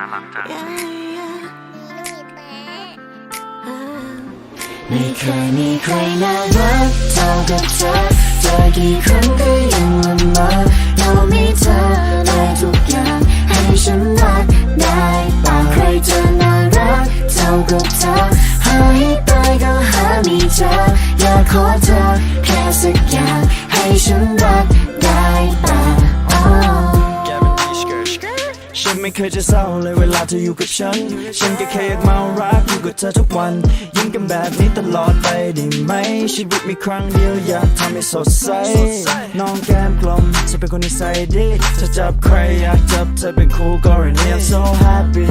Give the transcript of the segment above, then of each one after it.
น่ารักจัง ไม่เคยมีใครน่ารักเท่ากับเธอเจอกี่ครั้งก็ยังละเมอยอมให้เธอได้ทุกอย่างให้ฉันรักได้ป่าใครจะน่ารักเท่ากับเธอหาให้ตายก็หาไม่เจออยากขอเธอแค่สักอย่างให้ฉันรัก ไม่เคยจะเศร้าเลยเวลาเธออยู่กับฉัน ฉันก็แค่อยากเมารักอยู่กับเธอทุกวัน ยิ้มกันแบบนี้ตลอดไปได้ไหม ชีวิตมีครั้งเดียวอยากทำให้สดใส น้องแก้มกลมจะเป็นคนนิสัยดีถ้าจับใครอยากจับเธอเป็นคู่กรณี I'm so happy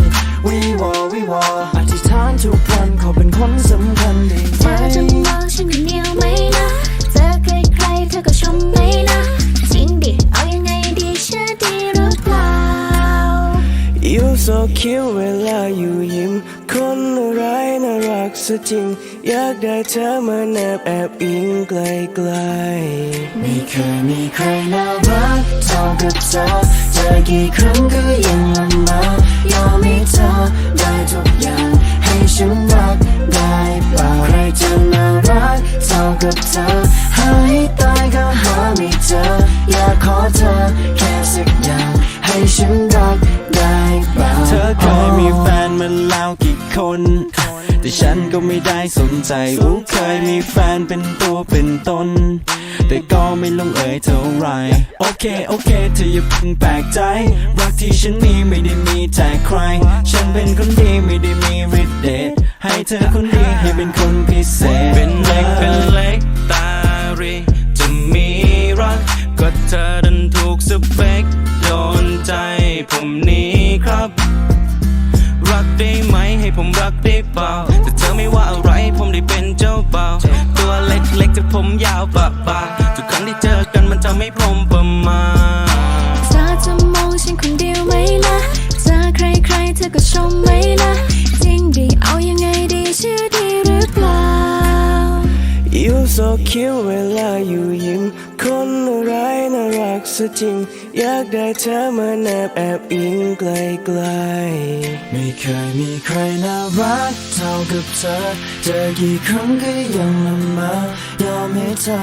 we war we war อธิษฐานทุกวันขอเป็นคนสำคัญได้ไหเธม so cute เวลาอยู่ยิ้ม คนอะไรน่ารักซะจริง อยากได้เธอมาแนบแอบอิงไกลๆไม่เคยมีใครน่ารักเท่ากับเธอเจอกี่ครั้งก็ยังละเมอยอมให้เธอได้ทุกอย่าง ให้ฉันรักได้เปล่าใครจะน่ารักเท่ากับเธอหาให้ตายก็หาไม่เจออยากขอเธอแค่สักอย่างให้ฉันรัก มีแฟนมาแล้วกี่คน แต่ฉันก็ไม่ได้สนใจอู้เคยมีแฟนเป็นตัวเป็นตน แต่ก็ไม่ลงเอยเท่าไร โอเค โอเค เธออย่าเพิ่งแปลกใจ รักที่ฉันมีไม่ได้มีแต่ใคร ฉันเป็นคนดีไม่ได้มีฤทธิ์เดชให้เธอคนดีให้เป็นคนพิเศษ เป็นเล็ก เป็นเล็กตารีจะมีรัก ก็เธอดันถูกสเปคโดนใจผมนี้ กได้เปล่าแต่เธอไม่ว่าอะไรผมได้เป็นเจ้าบ่าวตัวเล็กๆแต่ผมยาวปะปะทุกครั้งที่เจอกันมันทำให้ผมประมาทเธอจะมองฉันคนเดียวไหมนะเจอใครๆเธอก็ชมไหมนะจริงดิเอายังไงดีเชื่อดีหรือเปล่า You so cute เวลาอยู่ยิ้มคนอะไรายน่ารั กซะจริง อยากได้เธอมาแนบแอบอิงไกลๆไม่เคยมีใครน่ารักเท่ากับเธอ เจอกี่ครั้งก็ยังละเมอยอมให้เธอ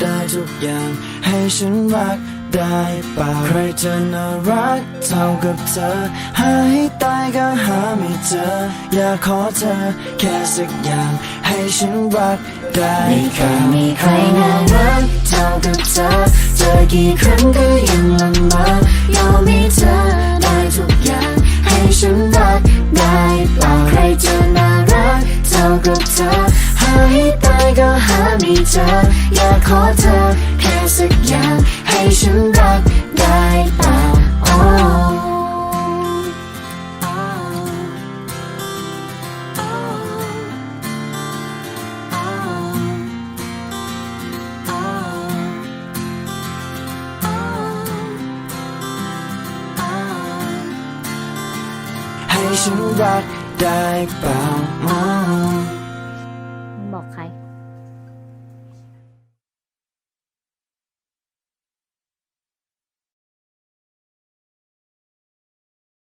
ได้ทุกอย่างให้ฉันรัก ได้เปล่าใครจะน่ารักเท่ากับเธอ หาให้ตายก็หาไม่เจอ อยากขอเธอ แค่สักอย่าง ให้ฉันรักได้ไม่เคยมีใครน่ารักเท่ากับเธอ เจอกี่ครั้งก็ยังละเมอยอมให้เธอได้ทุกอย่าง ให้ฉันรักได้เปล่าใครจะน่ารักเท่ากับเธอ หาให้ตายก็หาไม่เจอ อยากขอเธอ ฉันรักได้เปล่า